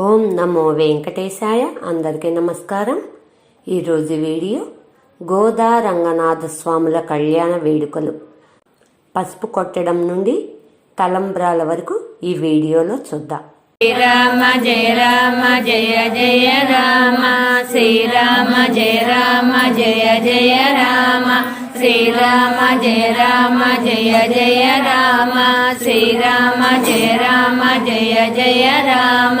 ఓం నమో వెంకటేశాయ. అందరికీ నమస్కారం. ఈరోజు వీడియో గోదా రంగనాథ స్వాముల కళ్యాణ వేడుకలు. పసుపు కొట్టడం నుండి తలంబ్రాల వరకు ఈ వీడియోలో చూద్దాం. శ్రీరామ జయ రామ జయ జయ రామ. శ్రీరామ జయ రామ జయ జయ రామ. శ్రీరామ జయ రామ జయ జయ రామ. శ్రీరామ జయ రామ జయ జయ రామ.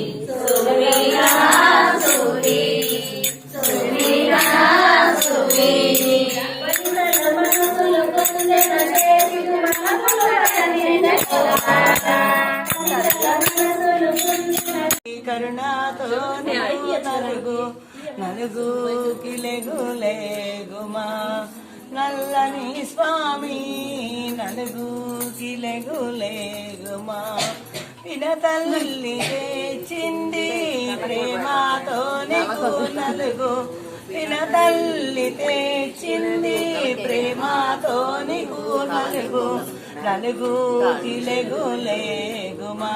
కరుణాతో నీవు నలుగు నలుగు కిలెగు నల్లని స్వామి నలుగు కిలెగులేగుమా పిన తల్లి తెచ్చింది ప్రేమతో నీకు నలుగు పిన తల్లి తెచ్చింది ప్రేమతో నీకు నలుగు నలుగు కిలెగులేగుమా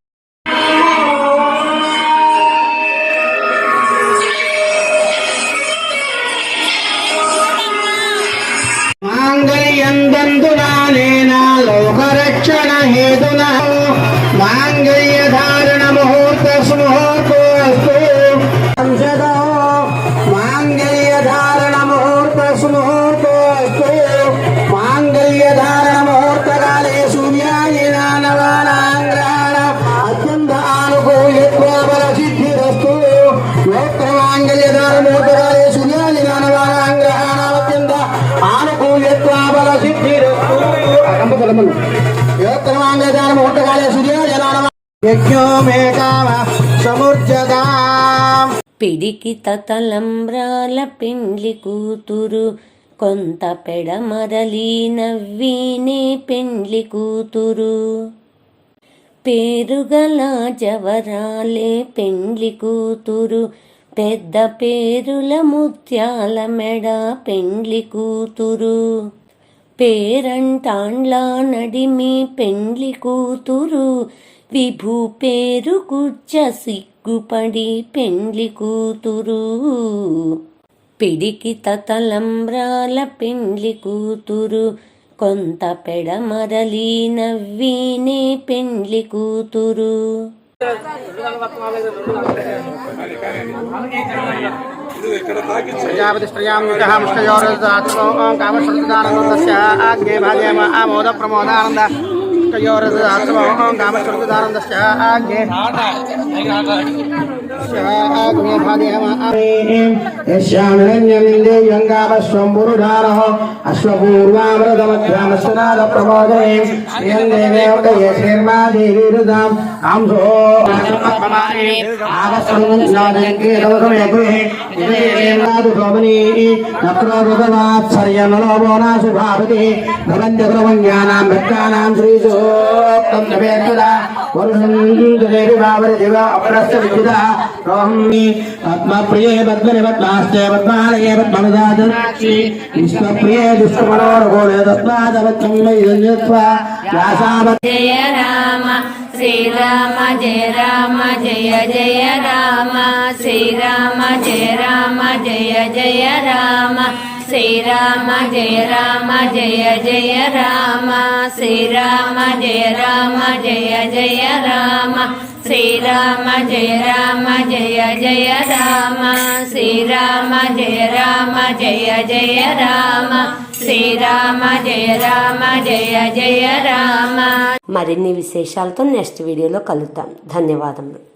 లోకరక్షణ హేతున మాంగళ్యధారణ ముహూర్త సుముహూర్తోస్తు సంసదో మాంగళ్యధారణ ముహూర్త సుముహూర్తోస్తు మాంగళ్యధారణ ముహూర్తకాలే సూర్యాయన నవానాంగ్రహణ అత్యంత ఆనుకూల్యత్వాబల సిద్ధిరస్తు. యోక్త మాంగళ్యధారణ ముహూర్తకాలే సూర్యాయన నవానాంగ్రహణ అత్యంత ఆనుకూల్యత్వాబల సిద్ధిరస్తు. అకంపలమను యోక్త మాంగళ్యధారణ పిడికి తలంబ్రాల పెండ్లి కూతురు కొంత పెడమరలి నవ్వినే పెండ్లి కూతురు. పేరుగల జవరాలే పెండ్లి కూతురు పెద్ద పేరుల ముత్యాల మెడ పెండ్లి కూతురు. పేరంటాండ్ల నడిమి పెండ్లి కూతురు. విభు పేరు కుచ్చ సిగ్గుపడి పెండ్లి కూతురు. పిడికి తలంబ్రాల పెండ్లి కూతురు. కొంత పెడమరలి నవ్వీనే పెండ్లి కూతురు. ప్రజాపతి శ్రయాముఖः ఆగ్నే భాగే ఆమోద ప్రమోదానంద ముష్టయోరదాత్మో కామశ్రుతానందస్య ఆగ్నే ఆగ్నే యంగావస్వం ప్రమోదనే శ్రియం దేవేవకయే శ్రీర్మా ఆంసో శోభనీ భవంతి భక్తానాం శ్రీసోక్తం నవేత్తుదా దేవి దివ విద్యుదా రోహమి పద్మప్రియే పద్మని పద్మాస్తే పద్మాలయే పద్మనుదాజనాక్షి విశ్వప్రియే దుష్టమనోరగోళే తత్వాదవత్తం వైద్యత్వా రామ శ్రీరామ జయ రామ జయ జయ రామ శ్రీరామ జయ రామ జయ జయ రామ శ్రీరామ జయ రామ జయ జయ రామ. శ్రీరామ జయ రామ జయ జయ రామ. శ్రీరామ జయ రామ జయ జయ రామ. శ్రీరామ జయ రామ జయ జయ రామ. శ్రీరామ జయ రామ జయ జయ రామ. మరిన్ని విశేషాలతో నెక్స్ట్ వీడియోలో కలుద్దాం. ధన్యవాదములు.